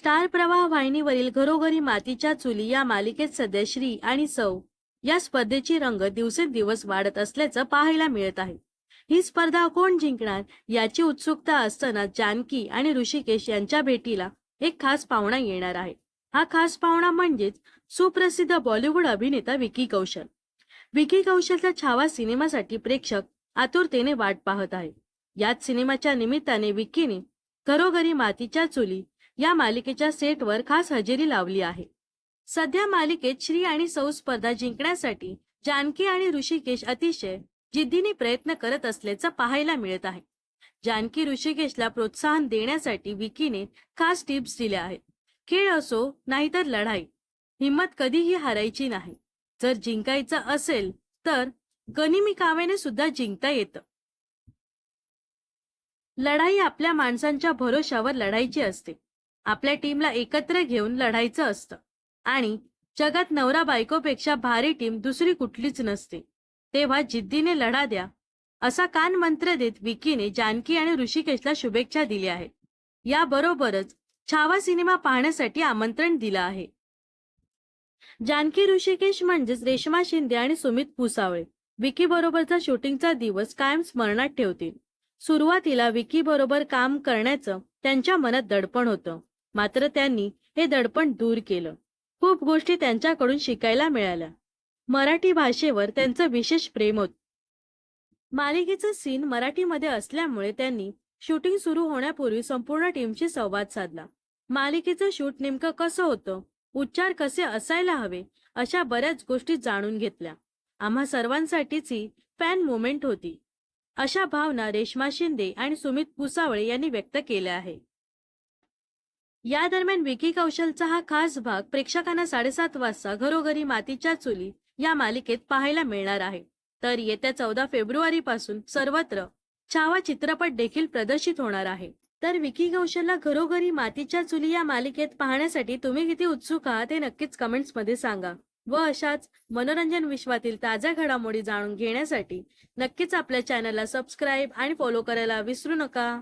Star प्रवाह वाहिनीवरील घरोघरी मातीच्या चुली या मालिकेत सध्या श्री आणि सौ या स्पर्धेची रंग दिवसेंदिवस वाढत असल्याचं पाहायला मिळत आहे. ही स्पर्धा कोण जिंकणार याची उत्सुकता असताना जानकी आणि ऋषिकेश यांच्या भेटीला एक खास पाहुणा येणार आहे. हा खास पाहुणा म्हणजेच सुप्रसिद्ध बॉलिवूड अभिनेता विकी कौशल. विकी कौशलचा छावा सिनेमासाठी प्रेक्षक आतुरतेने वाट पाहत आहे. याच सिनेमाच्या निमित्ताने विकीने घरोघरी मातीच्या चुली या मालिकेच्या सेटवर खास हजेरी लावली आहे. सध्या मालिकेत श्री आणि सौ स्पर्धा जिंकण्यासाठी जानकी आणि ऋषिकेश अतिशय जिद्दीने प्रयत्न करत असल्याचं पाहायला मिळत आहे. जानकी ऋषिकेशला प्रोत्साहन देण्यासाठी विकीने खास टिप्स दिल्या आहेत. खेळ असो नाहीतर लढाई हिंमत कधीही हारायची नाही. जर जिंकायचं असेल तर गनिमी काव्याने सुद्धा जिंकता येतं. लढाई आपल्या माणसांच्या भरोशावर लढायची असते. आपल्या टीमला एकत्र घेऊन लढायचं असतं. आणि जगात नवरा बायकोपेक्षा भारी टीम दुसरी कुठलीच नसते. तेव्हा जिद्दीने लढा द्या असा कान मंत्र देत विकीने जानकी आणि ऋषिकेशला शुभेच्छा दिल्या आहेत याबरोबरच छावा सिनेमा पाहण्यासाठी आमंत्रण दिलं आहे. जानकी ऋषिकेश म्हणजेच रेशमा शिंदे आणि सुमित पुसावळे विकी बरोबरचा शूटिंगचा दिवस कायम स्मरणात ठेवतील. सुरुवातीला विकी बरोबर काम करण्याचं त्यांच्या मनात दडपण होतं. मात्र त्यांनी हे दडपण दूर केलं. खूप गोष्टी त्यांच्याकडून शिकायला मिळाल्या. मराठी भाषेवर त्यांचं विशेष प्रेम होत. मालिकेचं सीन मराठीमध्ये असल्यामुळे त्यांनी शूटिंग सुरू होण्यापूर्वी संपूर्ण टीमशी संवाद साधला. मालिकेचं शूट नेमकं कसं होतं? उच्चार कसे असायला हवे? अशा बऱ्याच गोष्टी जाणून घेतल्या. आम्हा सर्वांसाठीच ही फॅन मुवमेंट होती. अशा भावना रेश्मा शिंदे आणि सुमित पुसावळे यांनी व्यक्त केल्या आहे या दरम्यान विकी कौशलचा हा खास भाग प्रेक्षकांना साडेसात वाजता घरोघरी मातीच्या चुली या मालिकेत पाहायला मिळणार आहे. तर येत्या चौदा फेब्रुवारी पासून सर्वत्र छावा चित्रपट देखील प्रदर्शित होणार आहे. तर विकी कौशलला घरोघरी मातीच्या चुली या मालिकेत पाहण्यासाठी तुम्ही किती उत्सुक आहात हे नक्कीच कमेंट्समध्ये सांगा. व अशाच मनोरंजन विश्वातील ताज्या घडामोडी जाणून घेण्यासाठी नक्कीच आपल्या चॅनलला सबस्क्राईब आणि फॉलो करायला विसरू नका.